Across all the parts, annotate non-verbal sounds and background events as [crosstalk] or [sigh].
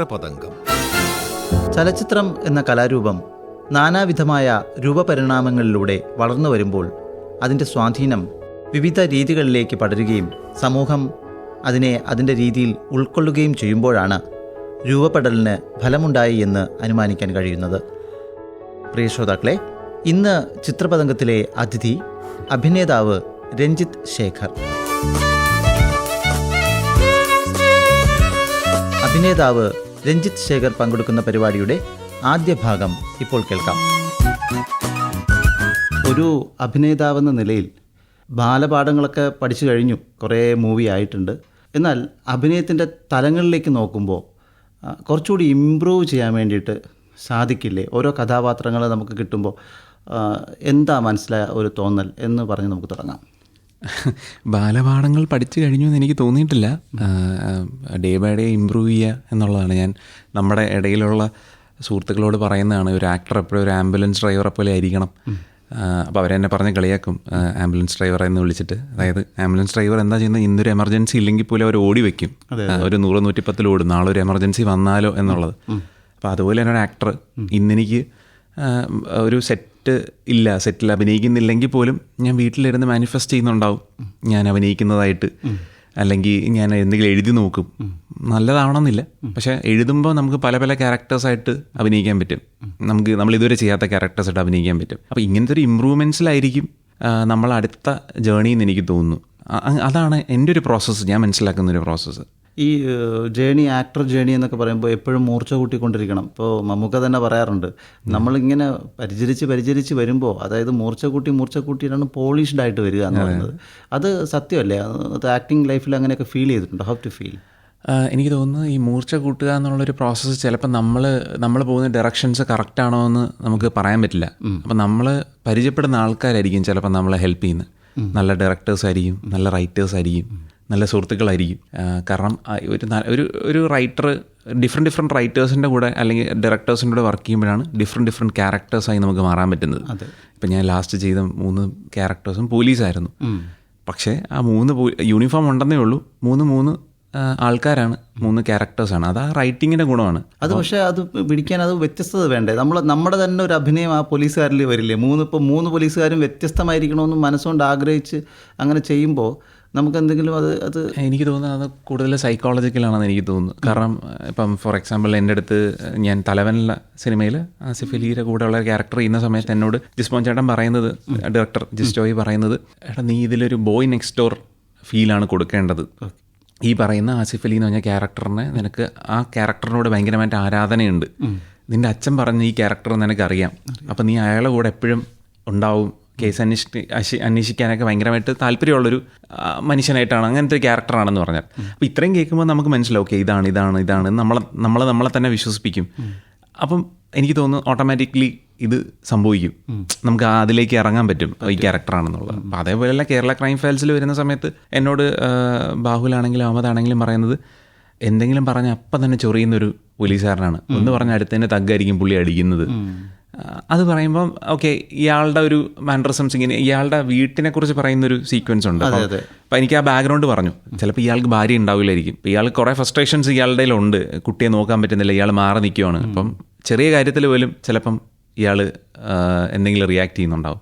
ചിത്രപതംഗം ചലച്ചിത്രം എന്ന കലാരൂപം നാനാവിധമായ രൂപപരിണാമങ്ങളിലൂടെ വളർന്നു വരുമ്പോൾ അതിന്റെ സ്വാധീനം വിവിധ രീതികളിലേക്ക് പടരുകയും സമൂഹം അതിനെ അതിന്റെ രീതിയിൽ ഉൾക്കൊള്ളുകയും ചെയ്യുമ്പോഴാണ് രൂപപ്പെടലിന് ഫലമുണ്ടായി എന്ന് അനുമാനിക്കാൻ കഴിയുന്നത്. പ്രിയ ശ്രോതാക്കളെ ഇന്ന് ചിത്രപതംഗത്തിലെ അതിഥി അഭിനേതാവ് രഞ്ജിത്ത് ശേഖർ. അഭിനേതാവ് രഞ്ജിത്ത് ശേഖർ പങ്കെടുക്കുന്ന പരിപാടിയുടെ ആദ്യ ഭാഗം ഇപ്പോൾ കേൾക്കാം. ഒരു അഭിനേതാവെന്ന നിലയിൽ ബാലപാഠങ്ങളൊക്കെ പഠിച്ചു കഴിഞ്ഞു. കുറേ മൂവി ആയിട്ടുണ്ട്. എന്നാൽ അഭിനയത്തിന്റെ തലങ്ങളിലേക്ക് നോക്കുമ്പോൾ കുറച്ചുകൂടി ഇമ്പ്രൂവ് ചെയ്യാൻ വേണ്ടിയിട്ട് സാധിക്കില്ലേ? ഓരോ കഥാപാത്രങ്ങൾ നമുക്ക് കിട്ടുമ്പോൾ എന്താ മനസ്സിലായ ഒരു തോന്നൽ എന്ന് പറഞ്ഞ് നമുക്ക് തുടങ്ങാം. [laughs] ബാലപാഠങ്ങൾ പഠിച്ചു കഴിഞ്ഞു എന്ന് എനിക്ക് തോന്നിയിട്ടില്ല. ഡേ ബൈ ഡേ ഇമ്പ്രൂവ് ചെയ്യുക എന്നുള്ളതാണ്. ഞാൻ നമ്മുടെ ഇടയിലുള്ള സുഹൃത്തുക്കളോട് പറയുന്നതാണ് ഒരു ആക്ടർ എപ്പോഴും ഒരു ആംബുലൻസ് ഡ്രൈവറെ പോലെ ആയിരിക്കണം. അപ്പോൾ അവരെന്നെ പറഞ്ഞ് കളിയാക്കും ആംബുലൻസ് ഡ്രൈവറെ എന്ന് വിളിച്ചിട്ട്. അതായത് ആംബുലൻസ് ഡ്രൈവർ എന്താ ചെയ്യുന്നത്? ഇന്നൊരു എമർജൻസി ഇല്ലെങ്കിൽ പോലും അവർ ഓടി വെക്കും. ഒരു നൂറ് നൂറ്റിപ്പത്തിൽ ഓടും. നാളെ ഒരു എമർജൻസി വന്നാലോ എന്നുള്ളത്. അപ്പോൾ അതുപോലെ തന്നെ ഒരു ആക്ടർ ഇന്നെനിക്ക് ഒരു സെറ്റ് ഇല്ല സെറ്റിൽ അഭിനയിക്കുന്നില്ലെങ്കിൽ പോലും ഞാൻ വീട്ടിലിരുന്ന് മാനിഫെസ്റ്റ് ചെയ്യുന്നുണ്ടാവും. ഞാൻ അഭിനയിക്കുന്നതായിട്ട്. അല്ലെങ്കിൽ ഞാൻ എന്തെങ്കിലും എഴുതി നോക്കും. നല്ലതാവണമെന്നില്ല. പക്ഷേ എഴുതുമ്പോൾ നമുക്ക് പല പല ക്യാരക്ടേഴ്സായിട്ട് അഭിനയിക്കാൻ പറ്റും. നമുക്ക് നമ്മൾ ഇതുവരെ ചെയ്യാത്ത ക്യാരക്ടേഴ്സായിട്ട് അഭിനയിക്കാൻ പറ്റും. അപ്പോൾ ഇങ്ങനത്തെ ഒരു ഇമ്പ്രൂവ്മെന്റ്സിലായിരിക്കും നമ്മൾ അടുത്ത എന്ന് എനിക്ക് തോന്നുന്നു. അതാണ് എന്റെ ഒരു പ്രോസസ്സ് ഞാൻ മനസ്സിലാക്കുന്ന ഒരു പ്രോസസ്സ് ഈ ജേണി ആക്ടർ ജേണി എന്നൊക്കെ പറയുമ്പോൾ എപ്പോഴും മൂർച്ച കൂട്ടിക്കൊണ്ടിരിക്കണം. ഇപ്പോൾ മമ്മൂക്ക തന്നെ പറയാറുണ്ട് നമ്മളിങ്ങനെ പരിചരിച്ച് പരിചരിച്ച് വരുമ്പോൾ അതായത് മൂർച്ച കൂട്ടി മൂർച്ച കൂട്ടിയിട്ടാണ് പോളിഷ്ഡ് ആയിട്ട് വരിക എന്ന് പറയുന്നത്. അത് സത്യമല്ലേ? അത് ആക്ടിങ് ലൈഫിൽ അങ്ങനെയൊക്കെ ഫീൽ ചെയ്തിട്ടുണ്ട്? How to feel? എനിക്ക് തോന്നുന്നു ഈ മൂർച്ച കൂട്ടുക എന്നുള്ളൊരു പ്രോസസ്സ് ചിലപ്പോൾ നമ്മൾ നമ്മൾ പോകുന്ന ഡയറക്ഷൻസ് കറക്റ്റ് ആണോ എന്ന് നമുക്ക് പറയാൻ പറ്റില്ല. അപ്പം നമ്മൾ പരിചയപ്പെടുന്ന ആൾക്കാരായിരിക്കും ചിലപ്പോൾ നമ്മളെ ഹെൽപ്പ് ചെയ്യുന്നത്. നല്ല ഡയറക്ടേഴ്സ് ആയിരിക്കും നല്ല റൈറ്റേഴ്സ് ആയിരിക്കും. നല്ല സുഹൃത്തുക്കളായിരിക്കും. കാരണം ഒരു ഒരു ഒരു റൈറ്റർ ഡിഫറെന്റ് ഡിഫറെന്റ് റൈറ്റേഴ്സിന്റെ കൂടെ അല്ലെങ്കിൽ ഡയറക്ടേഴ്സിന്റെ കൂടെ വർക്ക് ചെയ്യുമ്പോഴാണ് ഡിഫറെന്റ് ഡിഫറെന്റ് ക്യാരക്ടേഴ്സായി നമുക്ക് മാറാൻ പറ്റുന്നത്. ഇപ്പം ഞാൻ ലാസ്റ്റ് ചെയ്ത മൂന്ന് ക്യാരക്ടേഴ്സും പോലീസായിരുന്നു പക്ഷേ ആ മൂന്ന് യൂണിഫോം ഉണ്ടെന്നേ ഉള്ളൂ. മൂന്ന് മൂന്ന് ആൾക്കാരാണ് മൂന്ന് ക്യാരക്ടേഴ്സാണ് അത് ആ റൈറ്റിങ്ങിന്റെ ഗുണമാണ്. അത് പക്ഷേ അത് പിടിക്കാൻ അത് വ്യത്യസ്തത വേണ്ടേ? നമ്മൾ നമ്മുടെ തന്നെ ഒരു അഭിനയം ആ പോലീസുകാരിൽ വരില്ലേ? മൂന്ന് ഇപ്പോൾ മൂന്ന് പോലീസുകാരും വ്യത്യസ്തമായിരിക്കണമെന്ന് മനസ്സുകൊണ്ട് ആഗ്രഹിച്ച് അങ്ങനെ ചെയ്യുമ്പോൾ നമുക്ക് എന്തെങ്കിലും അത് അത് എനിക്ക് തോന്നുന്നത് അത് കൂടുതൽ സൈക്കോളജിക്കലാണെന്ന് എനിക്ക് തോന്നുന്നു. കാരണം ഇപ്പം ഫോർ എക്സാമ്പിൾ എന്റെ അടുത്ത് ഞാൻ തലവനുള്ള സിനിമയിൽ ആസിഫ് അലിയുടെ കൂടെയുള്ള ക്യാരക്ടർ ചെയ്യുന്ന സമയത്ത് എന്നോട് ജിസ്മോൻ ചേട്ടൻ പറയുന്നത് ഡയറക്ടർ ജിസ്റ്റോയി പറയുന്നത് എടാ നീ ഇതിലൊരു ബോയ് നെക്സ്റ്റ് ഡോർ ഫീലാണ് കൊടുക്കേണ്ടത്. ഈ പറയുന്ന ആസിഫ് അലി എന്ന് പറഞ്ഞ ക്യാരക്ടറിനെ നിനക്ക് ആ ക്യാരക്ടറിനോട് ഭയങ്കരമായിട്ട് ആരാധനയുണ്ട്. നിന്റെ അച്ഛൻ പറഞ്ഞ ഈ ക്യാരക്ടർ നിനക്കറിയാം. അപ്പം നീ അയാളെ കൂടെ എപ്പോഴും ഉണ്ടാവും. കേസ് അന്വേഷി അന്വേഷിക്കാനൊക്കെ ഭയങ്കരമായിട്ട് താല്പര്യമുള്ളൊരു മനുഷ്യനായിട്ടാണ്. അങ്ങനത്തെ ഒരു ക്യാരക്ടറാണെന്ന് പറഞ്ഞാൽ. അപ്പോൾ ഇത്രയും കേൾക്കുമ്പോൾ നമുക്ക് മനസ്സിലാവും ഓക്കെ ഇതാണ് ഇതാണ് ഇതാണ്. നമ്മളെ നമ്മളെ നമ്മളെ തന്നെ വിശ്വസിപ്പിക്കും. അപ്പം എനിക്ക് തോന്നുന്നു ഓട്ടോമാറ്റിക്കലി ഇത് സംഭവിക്കും. നമുക്ക് അതിലേക്ക് ഇറങ്ങാൻ പറ്റും ഈ ക്യാരക്ടറാണെന്നുള്ളത്. അപ്പം അതേപോലെയല്ല കേരള ക്രൈം ഫയൽസിൽ വരുന്ന സമയത്ത് എന്നോട് ബാഹുലാണെങ്കിലും അഹമ്മദാണെങ്കിലും പറയുന്നത് എന്തെങ്കിലും പറഞ്ഞ അപ്പം തന്നെ ചൊറിയുന്നൊരു പോലീസുകാരനാണ്. ഒന്ന് പറഞ്ഞ അടുത്തന്നെ തഗ്ഗായിരിക്കും പുള്ളി അടിക്കുന്നത്. അത് പറയുമ്പം ഓക്കെ ഇയാളുടെ ഒരു മാൻഡ്രസംസ് ഇങ്ങനെ ഇയാളുടെ വീട്ടിനെ കുറിച്ച് പറയുന്ന ഒരു സീക്വൻസ് ഉണ്ട് അപ്പം എനിക്ക് ആ ബാക്ക്ഗ്രൗണ്ട് പറഞ്ഞു. ചിലപ്പോൾ ഇയാൾക്ക് ഭാര്യ ഉണ്ടാവില്ലായിരിക്കും. ഇപ്പം ഇയാൾ കുറേ ഫ്രസ്ട്രേഷൻസ് ഇയാളുടെ ഉണ്ട്. കുട്ടിയെ നോക്കാൻ പറ്റുന്നില്ല ഇയാൾ മാറി നിൽക്കുവാണ് അപ്പം ചെറിയ കാര്യത്തിൽ പോലും ചിലപ്പം ഇയാൾ എന്തെങ്കിലും റിയാക്ട് ചെയ്യുന്നുണ്ടാവും.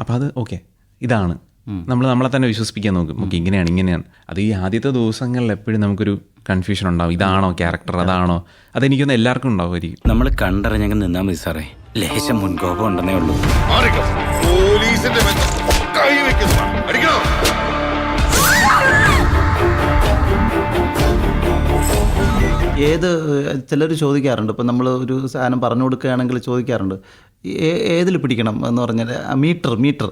അപ്പം അത് ഓക്കെ ഇതാണ്. നമ്മൾ നമ്മളെ തന്നെ വിശ്വസിപ്പിക്കാൻ നോക്കും. ഓക്കെ ഇങ്ങനെയാണ് ഇങ്ങനെയാണ്. അത് ഈ ആദ്യത്തെ ദിവസങ്ങളിൽ എപ്പോഴും നമുക്കൊരു കൺഫ്യൂഷൻ ഉണ്ടാവും. ഇതാണോ ക്യാരക്ടർ അതാണോ? അതെനിക്കൊന്ന് എല്ലാവർക്കും ഉണ്ടാവുമായിരിക്കും. നമ്മൾ കണ്ടറിഞ്ഞങ്ങ് നിന്നാൽ മതി സാറേ. ലേശം മുൻകോപം ഉണ്ടെന്നേ ഉള്ളൂ. പോലീസിന്റെ ഏത് ചിലർ ചോദിക്കാറുണ്ട്. ഇപ്പം നമ്മൾ ഒരു സാധനം പറഞ്ഞു കൊടുക്കുകയാണെങ്കിൽ ചോദിക്കാറുണ്ട്. ഏതിൽ പിടിക്കണം എന്ന് പറഞ്ഞാൽ മീറ്റർ മീറ്റർ.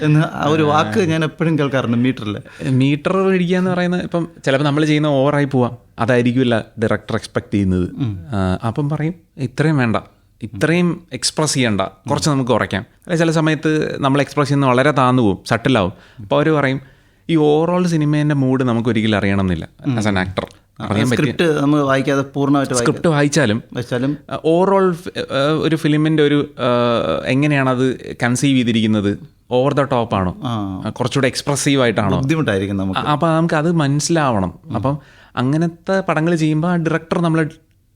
എന്ന് ആ ഒരു വാക്ക് ഞാൻ എപ്പോഴും കേൾക്കാറുണ്ട് മീറ്ററിൽ മീറ്റർ പിടിക്കുക എന്ന് പറയുന്നത് ഇപ്പം ചിലപ്പോൾ നമ്മൾ ചെയ്യുന്ന ഓവറായി പോവാം. അതായിരിക്കുമല്ല ഡയറക്ടർ എക്സ്പെക്ട് ചെയ്യുന്നത്. അപ്പം പറയും ഇത്രയും വേണ്ട. ഇത്രയും എക്സ്പ്രസ് ചെയ്യണ്ട. കുറച്ച് നമുക്ക് കുറയ്ക്കാം. അല്ലെ ചില സമയത്ത് നമ്മൾ എക്സ്പ്രസ് ചെയ്യുന്നത് വളരെ താന്നു പോകും സട്ടിലാവും അപ്പോൾ അവർ പറയും ഈ ഓവറോൾ സിനിമേന്റെ മൂഡ് നമുക്ക് ഒരിക്കലും അറിയണമെന്നില്ല ആസ് ആൻ ആക്ടർ സ്ക്രിപ്റ്റ് നമ്മൾ വായിക്കാതെ പൂർണമായിട്ട് സ്ക്രിപ്റ്റ് വായിച്ചാലും വെച്ചാലും ഓവറോൾ ഒരു ഫിലിമിന്റെ ഒരു എങ്ങനെയാണ് അത് കൺസീവ് ചെയ്തിരിക്കുന്നത്? ഓവർ ദ ടോപ്പ് ആണോ? കുറച്ചുകൂടെ എക്സ്പ്രസീവ് ആയിട്ടാണോ? ബുദ്ധിമുട്ടായിരിക്കും നമുക്ക്. അപ്പോൾ നമുക്ക് അത് മനസ്സിലാവണം. അപ്പം അങ്ങനത്തെ പടങ്ങൾ ചെയ്യുമ്പോൾ ആ ഡയറക്ടർ നമ്മളെ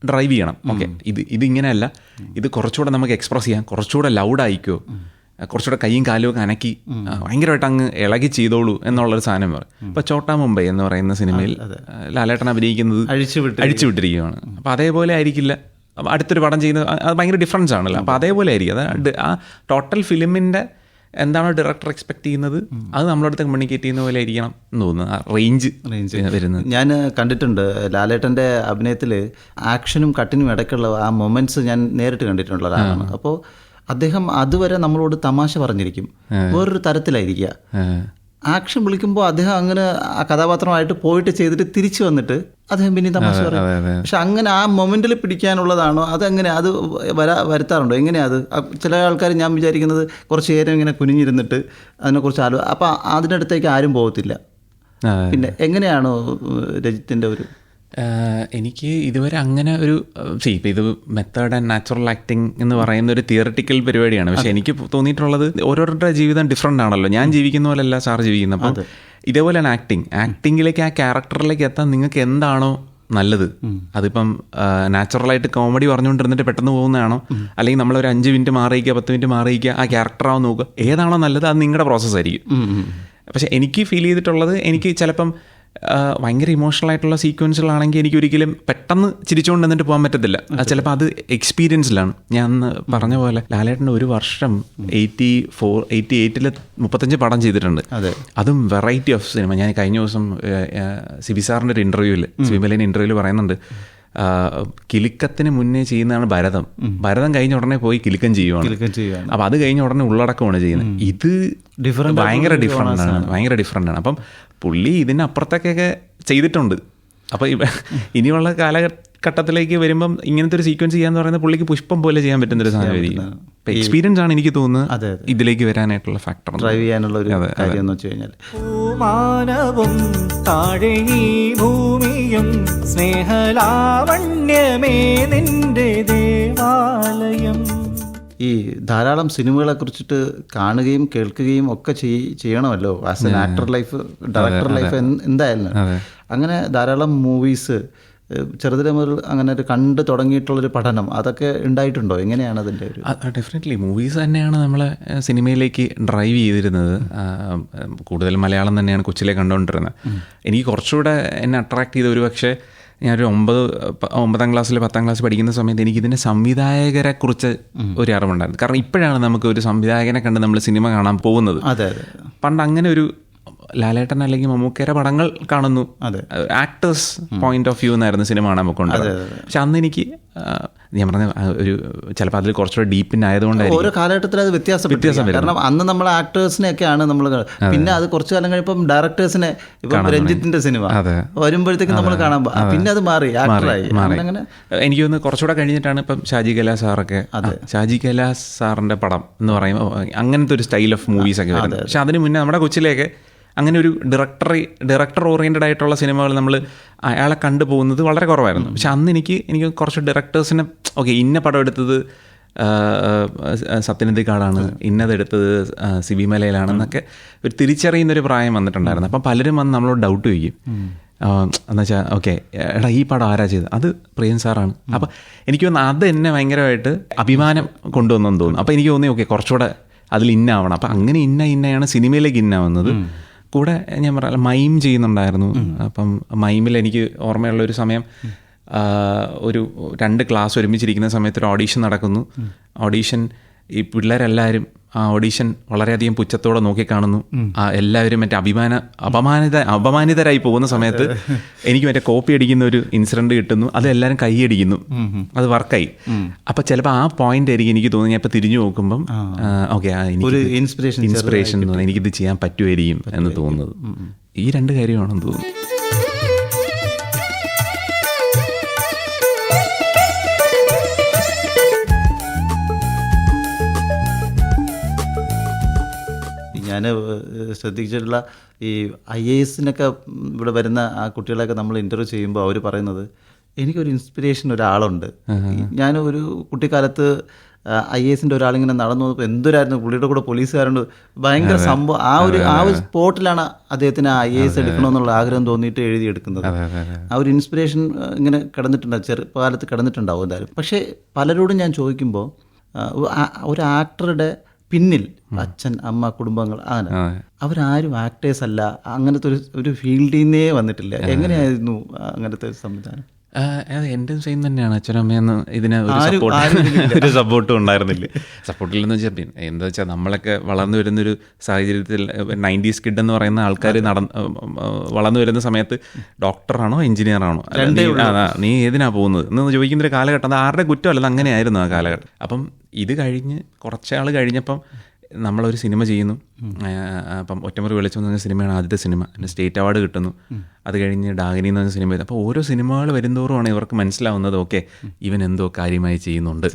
ഡ്രൈവ് ചെയ്യണം. ഓക്കെ ഇത് ഇതിങ്ങനെയല്ല. ഇത് കുറച്ചുകൂടെ നമുക്ക് എക്സ്പ്രസ് ചെയ്യാം. കുറച്ചുകൂടെ ലൗഡായിക്കോ കുറച്ചുകൂടെ കൈയും കാലും ഒക്കെ അനക്കി. ഭയങ്കരമായിട്ട് അങ്ങ് ഇളകി ചെയ്തോളൂ എന്നുള്ളൊരു സാധനം പറയും. ഇപ്പൊ ചോട്ടാ മുംബൈ എന്ന് പറയുന്ന സിനിമയിൽ ലാലേട്ടൻ അഭിനയിക്കുന്നത് അഴിച്ചുവിട്ട് അഴിച്ചു വിട്ടിരിക്കുകയാണ് അപ്പോൾ അതേപോലെ ആയിരിക്കില്ല. അടുത്തൊരു പടം ചെയ്യുന്നത് അത് ഭയങ്കര ഡിഫറൻസ് ആണല്ലോ. അപ്പോൾ അതേപോലെ ആയിരിക്കും. അത് ആ ടോട്ടൽ ഫിലിമിന്റെ എന്താണോ ഡയറക്ടർ എക്സ്പെക്ട് ചെയ്യുന്നത്? അത് നമ്മളടുത്ത് കമ്മ്യൂണിക്കേറ്റ് ചെയ്യുന്ന പോലെ ആയിരിക്കണം എന്ന് തോന്നുന്നു. റേഞ്ച് റേഞ്ച് വരുന്നത്. ഞാൻ കണ്ടിട്ടുണ്ട് ലാലേട്ടന്റെ അഭിനയത്തിൽ ആക്ഷനും കട്ടിനും ഇടയ്ക്കുള്ള ആ മൊമെന്റ്സ് ഞാൻ നേരിട്ട് കണ്ടിട്ടുള്ള ഒരാളാണ്. അപ്പോൾ അദ്ദേഹം അതുവരെ നമ്മളോട് തമാശ പറഞ്ഞിരിക്കും. വേറൊരു തരത്തിലായിരിക്കുക. ആക്ഷൻ വിളിക്കുമ്പോൾ അദ്ദേഹം അങ്ങനെ ആ കഥാപാത്രമായിട്ട് പോയിട്ട് ചെയ്തിട്ട് തിരിച്ചു വന്നിട്ട് അദ്ദേഹം പിന്നെ തമാശ പറയും. പക്ഷെ അങ്ങനെ ആ മൊമെന്റിൽ പിടിക്കാനുള്ളതാണോ? അതെങ്ങനെ അത് വരാ വരുത്താറുണ്ടോ? എങ്ങനെയാ അത്? ചില ആൾക്കാർ ഞാൻ വിചാരിക്കുന്നത് കുറച്ച് നേരം ഇങ്ങനെ കുനിഞ്ഞിരുന്നിട്ട് അതിനെക്കുറിച്ച് ആലോ അപ്പം അതിനടുത്തേക്ക് ആരും പോകത്തില്ല. പിന്നെ എങ്ങനെയാണോ രജിത്തിന്റെ ഒരു എനിക്ക് ഇതുവരെ അങ്ങനെ ഒരു സി ഇപ്പം ഇത് മെത്തേഡ് ആൻഡ് നാച്ചുറൽ ആക്ടിങ് എന്ന് പറയുന്ന ഒരു തിയറട്ടിക്കൽ പരിപാടിയാണ്. പക്ഷെ എനിക്ക് തോന്നിയിട്ടുള്ളത് ഓരോരുത്തരുടെ ജീവിതം ഡിഫറെന്റ് ആണല്ലോ. ഞാൻ ജീവിക്കുന്ന പോലെയല്ല സാർ ജീവിക്കുന്നത്. അപ്പം ഇതേപോലെയാണ് ആക്ടിങ് ആക്ടിങ്ങിലേക്ക് ആ ക്യാരക്ടറിലേക്ക് എത്താൻ നിങ്ങൾക്ക് എന്താണോ നല്ലത്? അതിപ്പം നാച്ചുറലായിട്ട് കോമഡി പറഞ്ഞുകൊണ്ടിരുന്നിട്ട് പെട്ടെന്ന് പോകുന്നതാണോ? അല്ലെങ്കിൽ നമ്മൾ ഒരു അഞ്ച് മിനിറ്റ് മാറിയിക്കുക പത്ത് മിനിറ്റ് മാറിയിക്കുക ആ ക്യാരക്ടറാവും നോക്കുക. ഏതാണോ നല്ലത് അത് നിങ്ങളുടെ പ്രോസസ്സായിരിക്കും പക്ഷെ എനിക്ക് ഫീൽ ചെയ്തിട്ടുള്ളത് എനിക്ക് ചിലപ്പം ഭയങ്കര ഇമോഷണൽ ആയിട്ടുള്ള സീക്വൻസുകളാണെങ്കിൽ എനിക്ക് ഒരിക്കലും പെട്ടെന്ന് ചിരിച്ചുകൊണ്ട് നിന്നിട്ട് പോകാൻ പറ്റത്തില്ല. ചിലപ്പോൾ അത് എക്സ്പീരിയൻസിലാണ് ഞാൻ പറഞ്ഞ പോലെ ലാലേട്ടൻ ഒരു വർഷം എയ്റ്റി ഫോർ എയ്റ്റി എയ്റ്റിൽ മുപ്പത്തഞ്ച് പടം ചെയ്തിട്ടുണ്ട്. അതെ. വെറൈറ്റി ഓഫ് സിനിമ ഞാൻ കഴിഞ്ഞ ദിവസം സിബി സാറിന്റെ ഒരു ഇന്റർവ്യൂവിൽ സിബിമലിന്റെ ഇന്റർവ്യൂവിൽ പറയുന്നുണ്ട് കിലുക്കത്തിന് മുന്നേ ചെയ്യുന്നതാണ് ഭരതം. ഭരതം കഴിഞ്ഞ ഉടനെ പോയി കിലുക്കം ചെയ്യുവാണ്. അപ്പൊ അത് കഴിഞ്ഞ ഉടനെ ഉള്ളടക്കമാണ് ചെയ്യുന്നത്. ഇത് ഡിഫറെന്റ് ഭയങ്കര ഡിഫറെന്റ് ആണ്. ഭയങ്കര ഡിഫറെന്റ് ആണ്. അപ്പം പുള്ളി ഇതിനപ്പുറത്തേക്കൊക്കെ ചെയ്തിട്ടുണ്ട്. അപ്പോൾ ഇനിയുള്ള കാലഘട്ടത്തിലേക്ക് വരുമ്പം ഇങ്ങനത്തെ ഒരു സീക്വൻസ് ചെയ്യാന്ന് പറയുന്നത് പുള്ളിക്ക് പുഷ്പം പോലെ ചെയ്യാൻ പറ്റുന്ന ഒരു സാധനമായിരിക്കും എക്സ്പീരിയൻസ് ആണ് എനിക്ക് തോന്നുന്നത്. ഇതിലേക്ക് വരാനായിട്ടുള്ള ഫാക്ടർ ഡ്രൈവ് ചെയ്യാനുള്ള ഒരു കാര്യം എന്ന് വെച്ച് കഴിഞ്ഞാൽ മാനവും താഴെ ഈ ഭൂമിയും സ്നേഹലാവണ്യമേ നിന്റെ ദേവാലയം. ഈ ധാരാളം സിനിമകളെ കുറിച്ചിട്ട് കാണുകയും കേൾക്കുകയും ഒക്കെ ചെയ്- ചെയ്യണമല്ലോ. As an actor life director life എന്തായാലും. അങ്ങനെ ധാരാളം മൂവീസ് ചെറുതിലെ മുതൽ അങ്ങനെ ഒരു കണ്ട് തുടങ്ങിയിട്ടുള്ളൊരു പഠനം അതൊക്കെ ഉണ്ടായിട്ടുണ്ടോ? എങ്ങനെയാണ് അതിന്റെ ഒരു ഡെഫിനറ്റ്ലി മൂവീസ് തന്നെയാണ് നമ്മളെ സിനിമയിലേക്ക് ഡ്രൈവ് ചെയ്തിരുന്നത്. കൂടുതൽ മലയാളം തന്നെയാണ് കൊച്ചിലെ കണ്ടുകൊണ്ടിരുന്നത്. എനിക്ക് കുറച്ചുകൂടെ എന്നെ അട്രാക്ട് ചെയ്ത ഒരു പക്ഷേ ഞാനൊരു ഒമ്പത് ഒമ്പതാം ക്ലാസ്സിൽ പത്താം ക്ലാസ് പഠിക്കുന്ന സമയത്ത് എനിക്ക് ഇതിന്റെ സംവിധായകരെ കുറിച്ച് ഒരു അറിവുണ്ടായിരുന്നു. കാരണം ഇപ്പോഴാണ് നമുക്ക് ഒരു സംവിധായകനെ കണ്ട് നമ്മൾ സിനിമ കാണാൻ പോകുന്നത്. അതെ അതെ. പണ്ട് അങ്ങനെ ഒരു ലാലേട്ടൻ അല്ലെങ്കിൽ മമ്മൂക്കയുടെ പടങ്ങൾ കാണുന്നു. അതെ. ആക്ടേഴ്സ് പോയിന്റ് ഓഫ് വ്യൂ എന്നായിരുന്നു സിനിമ കാണാൻ പോയിക്കൊണ്ടത് പക്ഷെ അന്ന് എനിക്ക് ഞാൻ പറഞ്ഞ ഒരു ചിലപ്പോൾ അതിൽ കുറച്ചുകൂടെ ഡീപ്പിൻ ആയതുകൊണ്ടായിരിക്കും. ഓരോ കാലഘട്ടത്തിൽ അത് വ്യത്യാസം വ്യത്യാസം കാരണം അന്ന് നമ്മൾ ആക്ടേഴ്സിനെയൊക്കെയാണ് നമ്മൾ പിന്നെ അത് കുറച്ചു കാലം കഴിയുമ്പം ഡയറക്ടേഴ്സിനെ ഇപ്പം രഞ്ജിത്തിന്റെ സിനിമ. വരുമ്പോഴത്തേക്കും നമ്മൾ കാണാൻ പിന്നെ അത് മാറി ആക്ടറായി അങ്ങനെ എനിക്ക് തോന്നുന്നു കുറച്ചുകൂടെ കഴിഞ്ഞിട്ടാണ് ഇപ്പം ഷാജി കലാ സാറൊക്കെ ഷാജി കലാ സാറിന്റെ പടം എന്ന് പറയുമ്പോൾ അങ്ങനത്തെ ഒരു സ്റ്റൈൽ ഓഫ് മൂവീസ് ഒക്കെ വരുന്നത്. പക്ഷെ അതിന് മുന്നേ നമ്മുടെ കൊച്ചിലേക്ക് അങ്ങനെ ഒരു ഡയറക്ടറി ഡയറക്ടർ ഓറിയന്റഡ് ആയിട്ടുള്ള സിനിമകൾ നമ്മൾ അയാളെ കണ്ടുപോകുന്നത് വളരെ കുറവായിരുന്നു. പക്ഷെ അന്ന് എനിക്ക് എനിക്ക് കുറച്ച് ഡയറക്ടേഴ്സിനെ ഓക്കെ ഇന്ന പടം എടുത്തത് സത്യനന്ദിക്കാടാണ് ഇന്നതെടുത്തത് സി ബി മലയിലാണെന്നൊക്കെ ഒരു തിരിച്ചറിയുന്ന ഒരു പ്രായം വന്നിട്ടുണ്ടായിരുന്നു. അപ്പം പലരും വന്ന് നമ്മളോട് ഡൗട്ട് ചോദിക്കും. എന്നുവെച്ചാൽ ഓക്കെ എടാ ഈ പടം ആരാ ചെയ്തത്? അത് പ്രിയം സാറാണ്. അപ്പം എനിക്ക് തോന്നുന്നു അത് എന്നെ ഭയങ്കരമായിട്ട് അഭിമാനം കൊണ്ടുവന്നെന്ന് തോന്നുന്നു. അപ്പം എനിക്ക് തോന്നി ഓക്കെ കുറച്ചുകൂടെ അതിൽ ഇന്നാവണം. അപ്പം അങ്ങനെ ഇന്ന ഇന്നയാണ് സിനിമയിലേക്ക് ഇന്നാവുന്നത്. കൂടെ ഞാൻ പറയാം മൈം ചെയ്യുന്നുണ്ടായിരുന്നു. അപ്പം മൈമിൽ എനിക്ക് ഓർമ്മയുള്ള ഒരു സമയം ഒരു രണ്ട് ക്ലാസ് ഒരുമിച്ചിരിക്കുന്ന സമയത്ത് ഒരു ഓഡീഷൻ നടക്കുന്നു. ഓഡീഷൻ ഈ പിള്ളേരെല്ലാവരും ആ ഓഡീഷൻ വളരെയധികം പുച്ഛത്തോടെ നോക്കിക്കാണുന്നു. ആ എല്ലാവരും മറ്റേ അഭിമാന അപമാനിത അപമാനിതരായി പോകുന്ന സമയത്ത് എനിക്ക് മറ്റേ കോപ്പി അടിക്കുന്ന ഒരു ഇൻസിഡന്റ് കിട്ടുന്നു. അത് എല്ലാവരും കൈയടിക്കുന്നു അത് വർക്കായി അപ്പൊ ചിലപ്പോൾ ആ പോയിന്റ് ആയിരിക്കും എനിക്ക് തോന്നുന്നു ഞാൻ ഇപ്പൊ തിരിഞ്ഞു നോക്കുമ്പം ഓക്കെ ഇൻസ്പിറേഷൻ ഇൻസ്പിറേഷൻ എനിക്കിത് ചെയ്യാൻ പറ്റുമായിരിക്കും എന്ന് തോന്നുന്നത്. ഈ രണ്ട് കാര്യമാണെന്ന് തോന്നുന്നു. ഞാൻ ശ്രദ്ധിച്ചിട്ടുള്ള ഈ ഐ എ എസിനൊക്കെ ഇവിടെ വരുന്ന ആ കുട്ടികളെയൊക്കെ നമ്മൾ ഇന്റർവ്യൂ ചെയ്യുമ്പോൾ അവർ പറയുന്നത് എനിക്കൊരു ഇൻസ്പിറേഷൻ ഒരാളുണ്ട്. ഞാൻ ഒരു കുട്ടിക്കാലത്ത് ഐ എസിന്റെ ഒരാളിങ്ങനെ നടന്നു വന്നപ്പോൾ എന്തൊരായിരുന്നു പുള്ളിയുടെ കൂടെ പോലീസുകാരുണ്ട്. ഭയങ്കര സംഭവം ആ ഒരു ആ ഒരു സ്പോട്ടിലാണ് അദ്ദേഹത്തിന് ഐ എ എസ് എടുക്കണമെന്നുള്ള ആഗ്രഹം തോന്നിയിട്ട് എഴുതിയെടുക്കുന്നത്. ആ ഒരു ഇൻസ്പിറേഷൻ ഇങ്ങനെ കിടന്നിട്ടുണ്ടാവും ചെറുപ്പകാലത്ത് കിടന്നിട്ടുണ്ടാവും എന്തായാലും. പക്ഷേ പലരോടും ഞാൻ ചോദിക്കുമ്പോൾ ഒരു ആക്ടറുടെ പിന്നിൽ അച്ഛൻ അമ്മ കുടുംബങ്ങൾ അങ്ങനെ. അവരാരും ആക്ടേഴ്സ് അല്ല. അങ്ങനത്തെ ഒരു ഒരു ഫീൽഡിൽ നിന്നേ വന്നിട്ടില്ല. എങ്ങനെയായിരുന്നു അങ്ങനത്തെ ഒരു സംവിധാനം? അത് എന്റെ സെയിം തന്നെയാണ്. അച്ഛനും അമ്മയെന്ന് ഇതിന് ഒരു സപ്പോർട്ട് [laughs] ഒരു സപ്പോർട്ടും ഉണ്ടായിരുന്നില്ല. സപ്പോർട്ടില്ലെന്ന് വെച്ചാൽ പിന്നെ എന്താ വെച്ചാൽ നമ്മളൊക്കെ വളർന്നു വരുന്നൊരു സാഹചര്യത്തിൽ നയന്റീസ് കിഡ് എന്ന് പറയുന്ന ആൾക്കാർ നടന്ന് വളർന്നു വരുന്ന സമയത്ത് ഡോക്ടറാണോ എഞ്ചിനീയറാണോ നീ- ഏതിനാ പോകുന്നത്? എന്ന് ചോദിക്കുന്ന ഒരു കാലഘട്ടം. അത് ആരുടെ കുറ്റമല്ല അത് അങ്ങനെയായിരുന്നു ആ കാലഘട്ടം. അപ്പം ഇത് കഴിഞ്ഞ് കുറച്ചാൾ കഴിഞ്ഞപ്പം നമ്മളൊരു സിനിമ ചെയ്യുന്നു. അപ്പം ഒറ്റമുറി വെളിച്ചം എന്ന് പറഞ്ഞ സിനിമയാണ് ആദ്യത്തെ സിനിമ. പിന്നെ സ്റ്റേറ്റ് അവാർഡ് കിട്ടുന്നു. അത് കഴിഞ്ഞ് ഡാഗിനി എന്ന് പറഞ്ഞ സിനിമ ചെയ്തു അപ്പോൾ ഓരോ സിനിമകൾ വരുന്തോറുമാണ് ഇവർക്ക് മനസ്സിലാവുന്നത് ഓക്കെ ഇവൻ എന്തോ കാര്യമായി ചെയ്യുന്നുണ്ട്.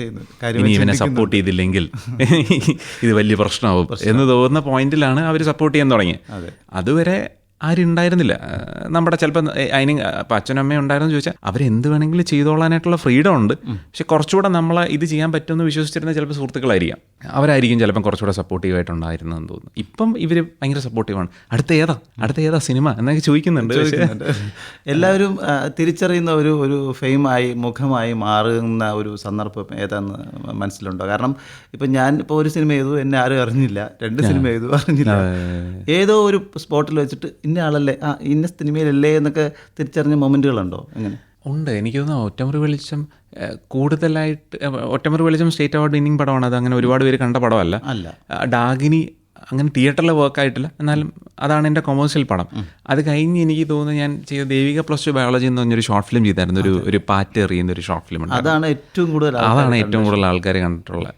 ഇനി ഇവനെ സപ്പോർട്ട് ചെയ്തില്ലെങ്കിൽ [laughs] ഇത് വലിയ പ്രശ്നമാവും. എന്ന് തോന്നുന്ന പോയിന്റിലാണ് അവർ സപ്പോർട്ട് ചെയ്യാൻ തുടങ്ങിയത് അതുവരെ ആരും ഉണ്ടായിരുന്നില്ല. ആ, നമ്മുടെ ചിലപ്പോൾ അതിന് ഇപ്പം അച്ഛനും അമ്മയും ഉണ്ടായിരുന്നു ചോദിച്ചാൽ അവരെന്ത് വേണമെങ്കിലും ചെയ്തോളാനായിട്ടുള്ള ഫ്രീഡം ഉണ്ട്. പക്ഷെ കുറച്ചുകൂടെ നമ്മളെ ഇത് ചെയ്യാൻ പറ്റുമെന്ന് വിശ്വസിച്ചിരുന്ന ചിലപ്പോൾ സുഹൃത്തുക്കളായിരിക്കാം. അവരായിരിക്കും ചിലപ്പം കുറച്ചുകൂടെ സപ്പോർട്ടീവ് ആയിട്ടുണ്ടായിരുന്നെന്ന് തോന്നുന്നു. ഇപ്പം ഇവർ ഭയങ്കര സപ്പോർട്ടീവാണ് അടുത്ത ഏതാ? അടുത്ത ഏതാ സിനിമ? എന്നൊക്കെ ചോദിക്കുന്നുണ്ട് എല്ലാവരും തിരിച്ചറിയുന്ന ഒരു ഒരു ഫെയിമായി മുഖമായി മാറുന്ന ഒരു സന്ദർഭം ഏതാന്ന് മനസ്സിലുണ്ടോ? കാരണം ഇപ്പം ഞാൻ ഇപ്പോൾ ഒരു സിനിമ ചെയ്തു എന്നെ ആരും അറിഞ്ഞില്ല. രണ്ട് സിനിമ ചെയ്തു അറിഞ്ഞില്ല. ഏതോ ഒരു സ്പോട്ടിൽ വെച്ചിട്ട് ഇന്ന ആളല്ലേ ആ ഇന്ന സിനിമയിലല്ലേ എന്നൊക്കെ തിരിച്ചറിഞ്ഞ മൊമെന്റുകളുണ്ടോ? അങ്ങനെ ഉണ്ട്. എനിക്ക് തോന്നുന്നു ഒറ്റമുറി വെളിച്ചം കൂടുതലായിട്ട് ഒറ്റമുറി വെളിച്ചം സ്റ്റേറ്റ് അവാർഡ് വിന്നിങ് പടമാണ്. അത് അങ്ങനെ ഒരുപാട് പേര് കണ്ട പടമല്ല. അല്ല. ഡാഗിനി അങ്ങനെ തിയേറ്ററിൽ വർക്ക് ആയിട്ടില്ല എന്നാലും അതാണ് എന്റെ കൊമേഴ്സ്യൽ പടം. അത് കഴിഞ്ഞ് എനിക്ക് തോന്നുന്നു ഞാൻ ചെയ്ത ദേവിക പ്ലസ് ടു ബയോളജി എന്ന് പറഞ്ഞൊരു ഷോർട്ട് ഫിലിം ചെയ്തായിരുന്നു. ഒരു ഒരു പാറ്റ് എറിയുന്ന ഒരു ഷോർട്ട് ഫിലിം അതാണ് ഏറ്റവും കൂടുതൽ അതാണ് ഏറ്റവും കൂടുതൽ ആൾക്കാർ കണ്ടിട്ടുള്ളത്.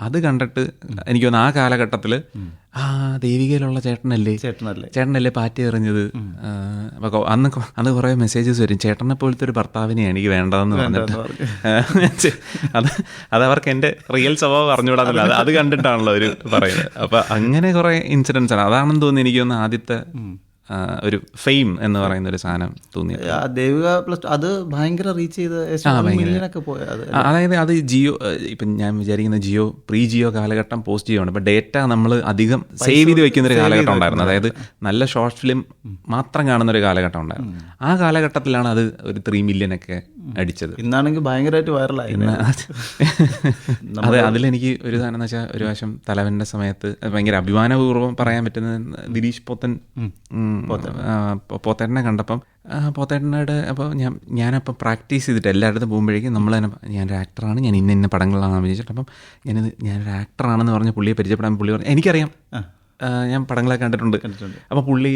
അത് കണ്ടിട്ട് എനിക്ക് തോന്നുന്നു ആ കാലഘട്ടത്തിൽ ആ ദേവികയിലുള്ള ചേട്ടനല്ലേ? ചേട്ടനല്ലേ. ചേട്ടനല്ലേ പാറ്റി എറിഞ്ഞത്? അന്ന് അന്ന് കുറേ മെസ്സേജസ് വരും. ചേട്ടനെ പോലത്തെ ഒരു ഭർത്താവിനെയാണ് എനിക്ക് വേണ്ടതെന്ന് പറഞ്ഞിട്ട്. അത് അത് അവർക്ക് എന്റെ റിയൽ സ്വഭാവം അറിഞ്ഞുകൂടാന്നല്ല. അത് അത് കണ്ടിട്ടാണല്ലോ അവർ പറയുന്നത്. അപ്പൊ അങ്ങനെ കുറേ ഇൻസിഡൻസ് ആണ്. അതാണെന്ന് തോന്നുന്നു എനിക്കൊന്ന് ആദ്യത്തെ ഒരു ഫെയിം എന്ന് പറയുന്ന ഒരു സാധനം ദേവിക പ്ലസ് അത് ഭയങ്കര റീച്ച് ചെയ്ത് അതായത് അത് ജിയോ ഇപ്പം ഞാൻ വിചാരിക്കുന്ന ജിയോ പ്രീ ജിയോ കാലഘട്ടം പോസ്റ്റ് ജിയോ ആണ്. ഇപ്പം ഡേറ്റ നമ്മൾ അധികം സേവ് ചെയ്ത് വെക്കുന്ന ഒരു കാലഘട്ടം ഉണ്ടായിരുന്നു. അതായത് നല്ല ഷോർട്ട് ഫിലിം മാത്രം കാണുന്ന ഒരു കാലഘട്ടം ഉണ്ടായിരുന്നു. ആ കാലഘട്ടത്തിലാണ് അത് ഒരു ത്രീ മില്യൺ ഒക്കെ അടിച്ചത്. ഇന്നാണെങ്കിൽ ഭയങ്കരമായിട്ട് വൈറലായി അത് അതെ അതിലെനിക്ക് ഒരു സാധനം എന്ന് വെച്ചാൽ ഒരു വശം തലവന്റെ സമയത്ത് ഭയങ്കര അഭിമാനപൂർവം പറയാൻ പറ്റുന്ന ദിലീഷ് പോത്തൻ പോത്തേട്ടനെ കണ്ടപ്പം പോത്തേട്ടനോട് അപ്പോൾ ഞാൻ ഞാനപ്പം പ്രാക്ടീസ് ചെയ്തിട്ട് എല്ലായിടത്തും പോകുമ്പോഴേക്കും നമ്മൾ തന്നെ ഞാനൊരു ആക്ടറാണ് ഞാൻ ഇന്ന ഇന്ന പടങ്ങളിലാണ് അഭിനയിച്ചിട്ട് അപ്പം ഞാനിത് ഞാനൊരു ആക്ടറാണെന്ന് പറഞ്ഞ് പുള്ളിയെ പരിചയപ്പെടാൻ പുള്ളി പറഞ്ഞു. എനിക്കറിയാം. ഞാൻ പടങ്ങളൊക്കെ കണ്ടിട്ടുണ്ട്. അപ്പോൾ പുള്ളി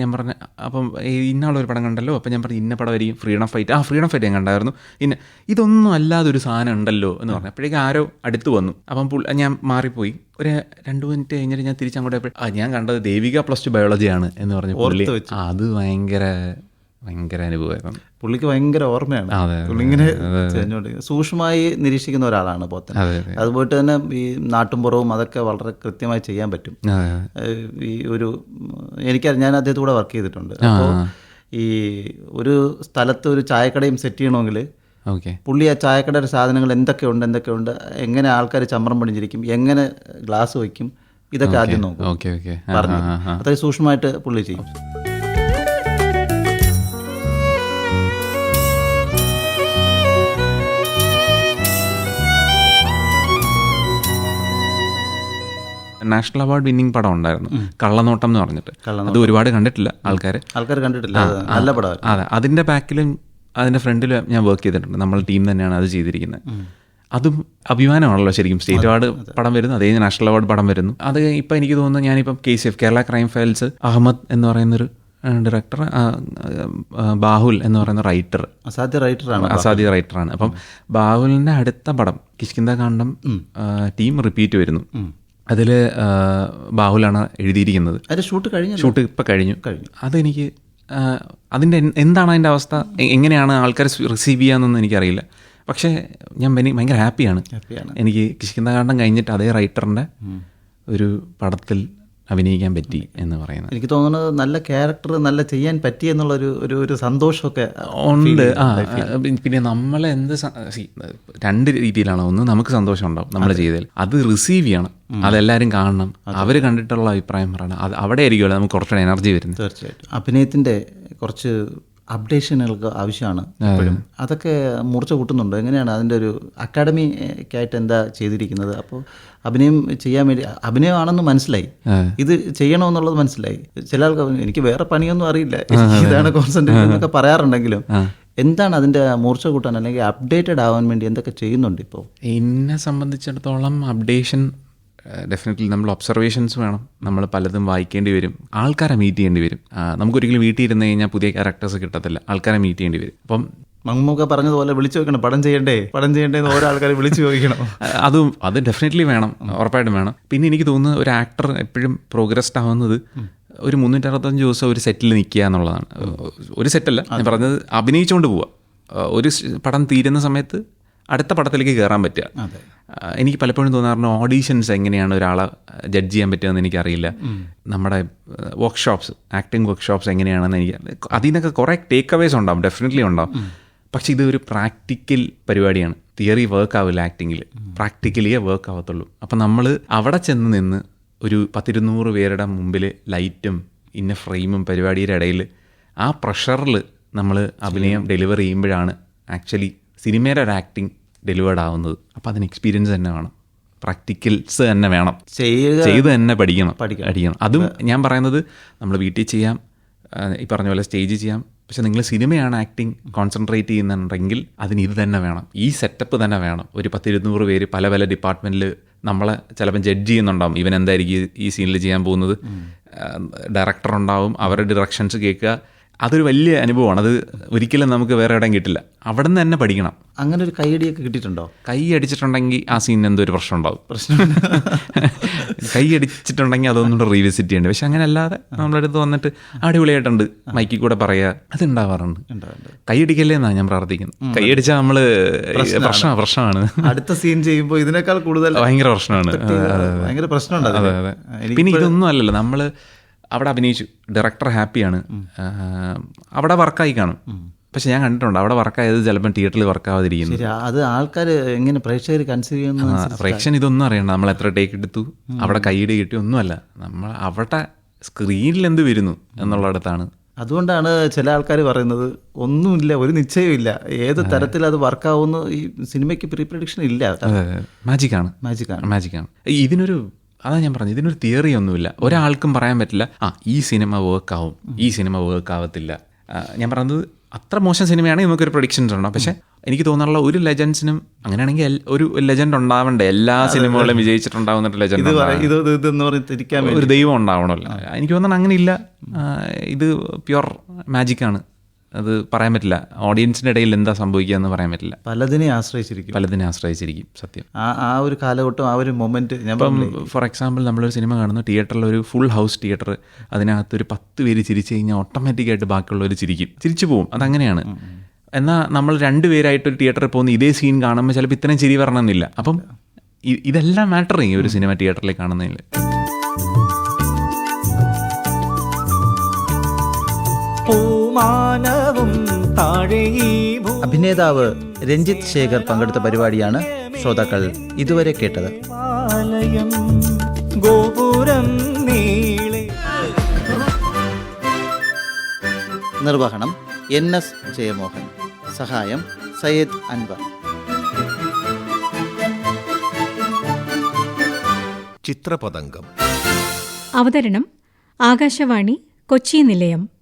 ഞാൻ പറഞ്ഞ അപ്പം ഇന്നാളൊരു പടം കണ്ടല്ലോ അപ്പം ഞാൻ പറഞ്ഞു ഇന്ന പടമായിരിക്കും ഫ്രീഡം ഫൈറ്റ് ആ ഫ്രീഡം ഫൈറ്റ് ഞാൻ കണ്ടായിരുന്നു. ഇന്ന ഇതൊന്നും അല്ലാതെ ഒരു സാധനം ഉണ്ടല്ലോ എന്ന് പറഞ്ഞു. അപ്പോഴേക്കും ആരോ അടുത്ത് വന്നു. അപ്പം പുള്ളി ഞാൻ മാറിപ്പോയി. ഒരു രണ്ട് മിനിറ്റ് കഴിഞ്ഞിട്ട് ഞാൻ തിരിച്ചങ്ങോട്ട് ആ ഞാൻ കണ്ടത് ദേവിക പ്ലസ് ടു ബയോളജിയാണ് എന്ന് പറഞ്ഞു പുള്ളി. അത് ഭയങ്കര ഭയങ്കര അനുഭവമായിരുന്നു. പുള്ളിക്ക് ഭയങ്കര ഓർമ്മയാണ്. പുള്ളിങ്ങനെ സൂക്ഷ്മമായി നിരീക്ഷിക്കുന്ന ഒരാളാണ് പോത്തൻ അതെ, അതെ. അതുപോലെ തന്നെ ഈ നാട്ടുംപുറവും അതൊക്കെ വളരെ കൃത്യമായി ചെയ്യാൻ പറ്റും. ഈ ഒരു എനിക്കറിയാം ഞാൻ അദ്ദേഹത്തോടെ വർക്ക് ചെയ്തിട്ടുണ്ട്. അപ്പോൾ ഈ ഒരു സ്ഥലത്ത് ഒരു ചായക്കടയും സെറ്റ് ചെയ്യണമെങ്കിൽ ഓക്കെ. പുള്ളി ആ ചായക്കടയുടെ സാധനങ്ങൾ എന്തൊക്കെയുണ്ട് എന്തൊക്കെയുണ്ട് എങ്ങനെ ആൾക്കാർ ചമ്രം പണിഞ്ഞിരിക്കും എങ്ങനെ ഗ്ലാസ് വയ്ക്കും ഇതൊക്കെ ആദ്യം നോക്കും. പറഞ്ഞു അത്രയും സൂക്ഷ്മമായിട്ട് പുള്ളി ചെയ്യും. നാഷണൽ അവാർഡ് വിന്നിംഗ് പടം ഉണ്ടായിരുന്നു. കള്ളനോട്ടം എന്ന് പറഞ്ഞിട്ട്. അത് ഒരുപാട് കണ്ടിട്ടില്ല ആൾക്കാർ ആൾക്കാർ കണ്ടിട്ടില്ല. നല്ല അതെ. അതിന്റെ ബാക്കിലും അതിന്റെ ഫ്രണ്ടിലും ഞാൻ വർക്ക് ചെയ്തിട്ടുണ്ട്. നമ്മൾ ടീം തന്നെയാണ് അത് ചെയ്തിരിക്കുന്നത്. അതും അഭിമാനമാണല്ലോ ശരിക്കും. സ്റ്റേറ്റ് അവാർഡ് പടം വരുന്നു. അതേ നാഷണൽ അവാർഡ് പടം വരുന്നു. അത് ഇപ്പം എനിക്ക് തോന്നുന്നു ഞാനിപ്പം K C F Kerala crime files Ahammed എന്ന് പറയുന്നൊരു ഡയറക്ടർ ബാഹുൽ എന്ന് പറയുന്ന റൈറ്റർ അസാധ്യ റൈറ്ററാണ് അസാധ്യ റൈറ്ററാണ് അപ്പം ബാഹുലിന്റെ അടുത്ത പടം കിഷ്കിന്ദ കാണ്ഡം ടീം റിപ്പീറ്റ് വരുന്നു. അതിൽ ബാഹുലാണ് എഴുതിയിരിക്കുന്നത്. അതിന്റെ ഷൂട്ട് കഴിഞ്ഞു ഷൂട്ട് ഇപ്പം കഴിഞ്ഞു. കഴിഞ്ഞു. അതെനിക്ക് അതിന്റെ എന്താണ് അതിന്റെ അവസ്ഥ? എങ്ങനെയാണ് ആൾക്കാർ റിസീവ് ചെയ്യാന്നൊന്നും എനിക്കറിയില്ല. പക്ഷേ ഞാൻ ഭയങ്കര ഹാപ്പിയാണ്. ഹാപ്പിയാണ്. എനിക്ക് കിഷ്കിന്ദ കാണ്ഡം കഴിഞ്ഞിട്ട് അതേ റൈറ്ററിന്റെ ഒരു പടത്തിൽ അഭിനയിക്കാൻ പറ്റി എന്ന് പറയുന്നത്. എനിക്ക് തോന്നുന്നത് നല്ല ക്യാരക്ടർ നല്ല ചെയ്യാൻ പറ്റി എന്നുള്ളൊരു ഒരു ഒരു സന്തോഷമൊക്കെ ഉണ്ട്. ആ പിന്നെ നമ്മളെ എന്ത് രണ്ട് രീതിയിലാണ്? ഒന്ന് നമുക്ക് സന്തോഷം ഉണ്ടാവും നമ്മൾ ചെയ്തതിൽ. അത് റിസീവ് ചെയ്യണം. അതെല്ലാവരും കാണണം. അവർ കണ്ടിട്ടുള്ള അഭിപ്രായം പറയണം. അത് അവിടെ ആയിരിക്കുമല്ലോ നമുക്ക് കുറച്ചുകൂടെ എനർജി വരുന്നത്. തീർച്ചയായിട്ടും. അഭിനയത്തിന്റെ കുറച്ച് അപ്ഡേഷനുകൾക്ക് ആവശ്യമാണ് അതൊക്കെ മുറിച്ച് കൂട്ടുന്നുണ്ടോ. എങ്ങനെയാണ് അതിന്റെ ഒരു അക്കാഡമിക്കായിട്ട് എന്താ ചെയ്തിരിക്കുന്നത്? അപ്പോൾ അഭിനയം ചെയ്യാൻ വേണ്ടി അഭിനയമാണെന്ന് മനസ്സിലായി. ഇത് ചെയ്യണമെന്നുള്ളത് മനസ്സിലായി. ചില ആൾക്ക് എനിക്ക് വേറെ പണിയൊന്നും അറിയില്ല. ഇതാണ് കോൺസെൻട്രേഷൻ എന്നൊക്കെ പറയാറുണ്ടെങ്കിലും എന്താണ് അതിന്റെ മൂർച്ച കൂട്ടാൻ അല്ലെങ്കിൽ അപ്ഡേറ്റഡ് ആവാൻ വേണ്ടി എന്തൊക്കെ ചെയ്യുന്നുണ്ട് ഇപ്പോൾ എന്നെ സംബന്ധിച്ചിടത്തോളം അപ്ഡേഷൻ ഡെഫിനറ്റ്ലി നമ്മൾ ഒബ്സർവേഷൻസ് വേണം. നമ്മൾ പലതും വായിക്കേണ്ടി വരും. ആൾക്കാരെ മീറ്റ് ചെയ്യേണ്ടി വരും. നമുക്കൊരിക്കലും വീട്ടിൽ ഇരുന്ന് കഴിഞ്ഞാൽ പുതിയ ക്യാരക്ടേഴ്സ് കിട്ടത്തില്ല. ആൾക്കാരെ മീറ്റ് ചെയ്യേണ്ടി വരും. അപ്പം മമ്മൂക്ക പറഞ്ഞതുപോലെ വിളിച്ചു വെക്കണം. പടം ചെയ്യണ്ടേ? പടം ചെയ്യണ്ടേ എന്ന് ഓരോ ആൾക്കാരെ വിളിച്ചു ചോദിക്കണം. [laughs] അതും അത് ഡെഫിനറ്റ്ലി വേണം. ഉറപ്പായിട്ടും വേണം. പിന്നെ എനിക്ക് തോന്നുന്നത് ഒരു ആക്ടർ എപ്പോഴും പ്രോഗ്രസ്ഡ് ആവുന്നത് ഒരു മുന്നൂറ്ററുപത്തഞ്ച് ദിവസം ഒരു സെറ്റിൽ നിൽക്കുക എന്നുള്ളതാണ്. ഒരു സെറ്റല്ല ഞാൻ പറഞ്ഞത് അഭിനയിച്ചുകൊണ്ട് പോവുക. ഒരു പടം തീരുന്ന സമയത്ത് അടുത്ത പടത്തിലേക്ക് കയറാൻ പറ്റുക. എനിക്ക് പലപ്പോഴും തോന്നാറുണ്ട് ഓഡീഷൻസ് എങ്ങനെയാണ് ഒരാളെ ജഡ്ജ് ചെയ്യാൻ പറ്റുകയെന്ന് എനിക്കറിയില്ല. നമ്മുടെ വർക്ക്ഷോപ്സ് ആക്ടിങ് വർക്ക്ഷോപ്സ് എങ്ങനെയാണെന്ന് എനിക്ക് അതിൽ നിന്നൊക്കെ കുറേ ടേക്ക് അവേസ് ഉണ്ടാവും. ഡെഫിനറ്റ്ലി ഉണ്ടാവും. പക്ഷെ ഇത് ഒരു പ്രാക്ടിക്കൽ പരിപാടിയാണ്. തിയറി വർക്ക് ആവില്ല ആക്ടിങ്ങിൽ പ്രാക്ടിക്കലിയേ വർക്ക് ആവത്തുള്ളൂ അപ്പം നമ്മൾ അവിടെ ചെന്ന് നിന്ന് ഒരു പത്തിരുന്നൂറ് പേരുടെ മുമ്പിൽ ലൈറ്റും ഇന്ന ഫ്രെയിമും പരിപാടിയുടെ ഇടയിൽ ആ പ്രഷറിൽ നമ്മൾ അഭിനയം ഡെലിവർ ചെയ്യുമ്പോഴാണ് ആക്ച്വലി സിനിമയുടെ ഒരു ആക്ടിങ് ഡെലിവേർഡ് ആവുന്നത്. അപ്പോൾ അതിന് എക്സ്പീരിയൻസ് തന്നെ വേണം. പ്രാക്ടിക്കൽസ് തന്നെ വേണം. ചെയ്യുക ചെയ്ത് തന്നെ പഠിക്കണം. പഠിക്കണം. അതും ഞാൻ പറയുന്നത് നമ്മൾ വീട്ടിൽ ചെയ്യാം. ഈ പറഞ്ഞ പോലെ സ്റ്റേജ് ചെയ്യാം. പക്ഷെ നിങ്ങൾ സിനിമയാണ് ആക്ടിങ് കോൺസെൻട്രേറ്റ് ചെയ്യുന്നുണ്ടെങ്കിൽ അതിന് ഇത് തന്നെ വേണം. ഈ സെറ്റപ്പ് തന്നെ വേണം. ഒരു പത്തിരുന്നൂറ് പേര് പല പല ഡിപ്പാർട്ട്മെന്റിൽ നമ്മളെ ചിലപ്പം ജഡ്ജ് ചെയ്യുന്നുണ്ടാവും. ഇവൻ എന്തായിരിക്കും ഈ സീനിൽ ചെയ്യാൻ പോകുന്നത്? ഡയറക്ടർ ഉണ്ടാവും. അവരുടെ ഡിറക്ഷൻസ് കേൾക്കുക. അതൊരു വലിയ അനുഭവമാണ്. അത് ഒരിക്കലും നമുക്ക് വേറെ എവിടെയും കിട്ടില്ല. അവിടെ നിന്ന് തന്നെ പഠിക്കണം. അങ്ങനെ ഒരു കൈയടിയൊക്കെ കിട്ടിയിട്ടുണ്ടോ? കൈ അടിച്ചിട്ടുണ്ടെങ്കിൽ ആ സീൻ എന്തോ ഒരു പ്രശ്നം ഉണ്ടാവും. പ്രശ്നം കൈ അടിച്ചിട്ടുണ്ടെങ്കിൽ അതൊന്നുകൂടെ റീവിസിറ്റ് ചെയ്യേണ്ടി പക്ഷെ അങ്ങനെ അല്ലാതെ നമ്മുടെ അടുത്ത് വന്നിട്ട് അടിപൊളിയായിട്ടുണ്ട്. മൈക്കിൽ കൂടെ പറയുക അത് ഉണ്ടാവാറുണ്ട്. കൈ അടിക്കല്ലേ എന്നാണ് ഞാൻ പ്രാർത്ഥിക്കുന്നത് കൈ അടിച്ചാൽ നമ്മൾ പ്രശ്നമാണ്. പ്രശ്നമാണ്. അടുത്ത സീൻ ചെയ്യുമ്പോൾ ഇതിനേക്കാൾ കൂടുതൽ ഭയങ്കര പ്രശ്നമാണ്. ഭയങ്കര പ്രശ്നമുണ്ട് പിന്നെ ഇതൊന്നും അല്ലല്ലോ. നമ്മൾ അവിടെ അഭിനയിച്ചു. ഡയറക്ടർ ഹാപ്പിയാണ് അവിടെ വർക്കായി കാണും. പക്ഷെ ഞാൻ കണ്ടിട്ടുണ്ട് അവിടെ വർക്കായത് ചിലപ്പം തിയേറ്ററിൽ വർക്കാവാതിരിക്കുന്നു അത് ആൾക്കാർ എങ്ങനെ പ്രേക്ഷകർ കൺസീവ് ചെയ്യുന്നു പ്രേക്ഷൻ പ്രേക്ഷകൻ ഇതൊന്നും അറിയണ്ട. നമ്മൾ എത്ര ടേക്ക് എടുത്തു അവിടെ കൈയിടെ കിട്ടി ഒന്നുമല്ല. നമ്മൾ അവിടെ സ്ക്രീനിൽ എന്ത് വരുന്നു എന്നുള്ളിടത്താണ്. അതുകൊണ്ടാണ് ചില ആൾക്കാർ പറയുന്നത് ഒന്നുമില്ല ഒരു നിശ്ചയമില്ല ഏത് തരത്തിൽ അത് വർക്കാവുന്നു ഈ സിനിമയ്ക്ക് പ്രീപ്രഡിക്ഷൻ ഇല്ല. മാജിക്കാണ് മാജിക്കാണ് മാജിക്കാണ് ഇതിനൊരു അതാ ഞാൻ പറഞ്ഞത്. ഇതിനൊരു തിയറി ഒന്നുമില്ല. ഒരാൾക്കും പറയാൻ പറ്റില്ല ആ ഈ സിനിമ വർക്ക് ആവും. ഈ സിനിമ വർക്ക് ആവത്തില്ല. ഞാൻ പറഞ്ഞത് അത്ര മോശം സിനിമയാണെങ്കിൽ നമുക്കൊരു പ്രൊഡിക്ഷൻസ് ഉണ്ടാവും പക്ഷെ എനിക്ക് തോന്നാനുള്ള ഒരു ലെജൻസിനും അങ്ങനെയാണെങ്കിൽ ഒരു ലെജൻഡ് ഉണ്ടാവണ്ടേ? എല്ലാ സിനിമകളും വിജയിച്ചിട്ടുണ്ടാവുന്ന ലെജൻഡ് ഒരു ദൈവം ഉണ്ടാവണമല്ലോ. എനിക്ക് തോന്നുന്നത് അങ്ങനെയില്ല. ഇത് പ്യുവർ മാജിക്കാണ് അത് പറയാൻ പറ്റില്ല. ഓഡിയൻസിന്റെ ഇടയിൽ എന്താ സംഭവിക്കുക എന്ന് പറയാൻ പറ്റില്ല. പലതിനെ ആശ്രയിച്ചിരിക്കും. പലതിനെ ആശ്രയിച്ചിരിക്കും സത്യം. ആ ആ ഒരു കാലഘട്ടം ആ ഒരു മൊമെന്റ് ഞാൻ ഫോർ എക്സാമ്പിൾ നമ്മളൊരു സിനിമ കാണുന്നു തിയേറ്ററിൽ ഒരു ഫുൾ ഹൗസ് തിയേറ്റർ അതിനകത്ത് ഒരു പത്ത് പേര് ചിരിച്ചു കഴിഞ്ഞാൽ ഓട്ടോമാറ്റിക്കായിട്ട് ബാക്കിയുള്ളവർ ചിരിക്കും. ചിരിച്ചു പോകും അതങ്ങനെയാണ്. എന്നാൽ നമ്മൾ രണ്ട് പേരായിട്ട് ഒരു തിയേറ്ററിൽ പോകുന്ന ഇതേ സീൻ കാണുമ്പോൾ ചിലപ്പോൾ ഇത്രയും ചിരി വരണമെന്നില്ല. അപ്പം ഇതെല്ലാം മാറ്റർ ചെയ്യും ഒരു സിനിമ തിയേറ്ററിൽ കാണുന്നതിൽ. അഭിനേതാവ് രഞ്ജിത്ത് ശേഖർ പങ്കെടുത്ത പരിപാടിയാണ് ശ്രോതാക്കൾ ഇതുവരെ കേട്ടത്. ഗോപുരം നിർവഹണം എൻ എസ് ജയമോഹൻ. സഹായം സയ്യദ് അൻവർ. ചിത്രപതംഗം. അവതരണം ആകാശവാണി കൊച്ചി നിലയം.